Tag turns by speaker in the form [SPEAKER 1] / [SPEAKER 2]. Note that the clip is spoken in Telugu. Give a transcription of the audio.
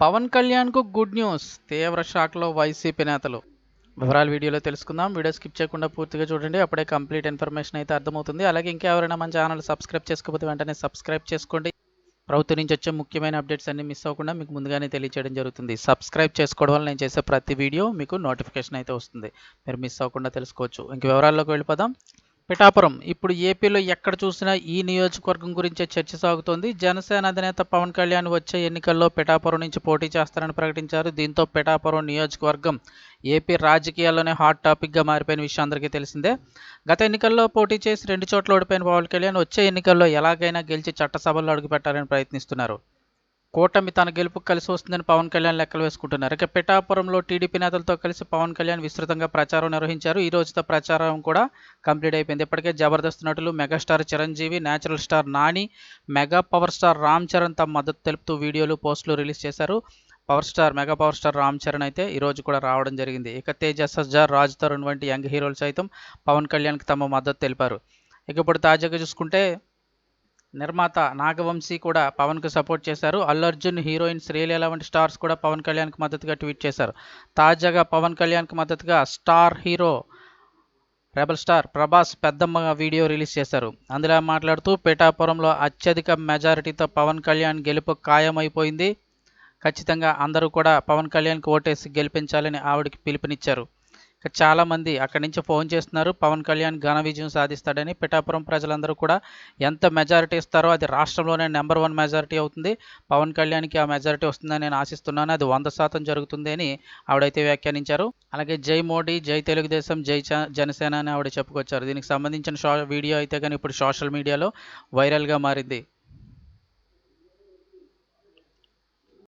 [SPEAKER 1] పవన్ కళ్యాణ్కు గుడ్ న్యూస్ తీవ్ర షాక్లో వైసీపీ నేతలు. వివరాలు వీడియోలో తెలుసుకుందాం. వీడియో స్కిప్ చేయకుండా పూర్తిగా చూడండి. అప్పుడే కంప్లీట్ ఇన్ఫర్మేషన్ అయితే అర్థమవుతుంది. అలాగే ఇంకెవరైనా మన ఛానల్ సబ్స్క్రైబ్ చేసుకోకపోతే వెంటనే సబ్స్క్రైబ్ చేసుకోండి. ప్రభుత్వం నుంచి వచ్చే ముఖ్యమైన అప్డేట్స్ అన్ని మిస్ అవ్వకుండా మీకు ముందుగానే తెలియచేయడం జరుగుతుంది. సబ్స్క్రైబ్ చేసుకోవడం వల్ల నేను చేసే ప్రతి వీడియో మీకు నోటిఫికేషన్ అయితే వస్తుంది. మీరు మిస్ అవ్వకుండా తెలుసుకోవచ్చు. ఇంక వివరాల్లోకి వెళ్ళిపోదాం. పిఠాపురం. ఇప్పుడు ఏపీలో ఎక్కడ చూసినా ఈ నియోజకవర్గం గురించే చర్చ సాగుతోంది. జనసేన అధినేత పవన్ కళ్యాణ్ వచ్చే ఎన్నికల్లో పిఠాపురం నుంచి పోటీ చేస్తారని ప్రకటించారు. దీంతో పిఠాపురం నియోజకవర్గం ఏపీ రాజకీయాల్లోనే హాట్ టాపిక్గా మారిపోయిన విషయం అందరికీ తెలిసిందే. గత ఎన్నికల్లో పోటీ చేసి రెండు చోట్ల ఓడిపోయిన పవన్ కళ్యాణ్ వచ్చే ఎన్నికల్లో ఎలాగైనా గెలిచి చట్టసభల్లో అడుగుపెట్టాలని ప్రయత్నిస్తున్నారు. కూటమి తన గెలుపు కలిసి వస్తుందని పవన్ కళ్యాణ్ లెక్కలు వేసుకుంటున్నారు. ఇక పిఠాపురంలో టీడీపీ నేతలతో కలిసి పవన్ కళ్యాణ్ విస్తృతంగా ప్రచారం నిర్వహించారు. ఈ రోజుతో ప్రచారం కూడా కంప్లీట్ అయిపోయింది. ఇప్పటికే జబర్దస్త్ నటులు megastar Chiranjeevi natural star Nani mega power star Ram Charan తమ మద్దతు తెలుపుతూ వీడియోలు పోస్టులు రిలీజ్ చేశారు. Power star mega power star Ram Charan అయితే ఈ రోజు కూడా రావడం జరిగింది. ఇక తేజ సజ్జార్ రాజ్ తరుణ్ వంటి యంగ్ హీరోలు సైతం పవన్ కళ్యాణ్కి తమ మద్దతు తెలిపారు. ఇక ఇప్పుడు తాజాగా చూసుకుంటే నిర్మాత నాగవంశీ కూడా పవన్కు సపోర్ట్ చేశారు. అల్లు అర్జున్ హీరోయిన్ శ్రీలీల వంటి స్టార్స్ కూడా పవన్ కళ్యాణ్కి మద్దతుగా ట్వీట్ చేశారు. తాజాగా పవన్ కళ్యాణ్కి మద్దతుగా star hero rebel star Prabhas పెద్దమ్మ వీడియో రిలీజ్ చేశారు. అందులో మాట్లాడుతూ పిఠాపురంలో అత్యధిక మెజారిటీతో పవన్ కళ్యాణ్ గెలుపు ఖాయమైపోయింది. ఖచ్చితంగా అందరూ కూడా పవన్ కళ్యాణ్కి ఓటేసి గెలిపించాలని ఆవిడకి పిలుపునిచ్చారు. చాలామంది అక్కడి నుంచి ఫోన్ చేస్తున్నారు. పవన్ కళ్యాణ్ ఘన విజయం సాధిస్తాడని పిఠాపురం ప్రజలందరూ కూడా ఎంత మెజారిటీ ఇస్తారో అది రాష్ట్రంలోనే నెంబర్ వన్ మెజారిటీ అవుతుంది. పవన్ కళ్యాణ్కి ఆ మెజారిటీ వస్తుందని నేను ఆశిస్తున్నాను. అది వంద శాతం జరుగుతుంది అని ఆవిడైతే వ్యాఖ్యానించారు. అలాగే జై మోడీ జై తెలుగుదేశం జై చ- జనసేన అని ఆవిడ చెప్పుకొచ్చారు. దీనికి సంబంధించిన వీడియో అయితే కానీ ఇప్పుడు సోషల్ మీడియాలో వైరల్గా మారింది.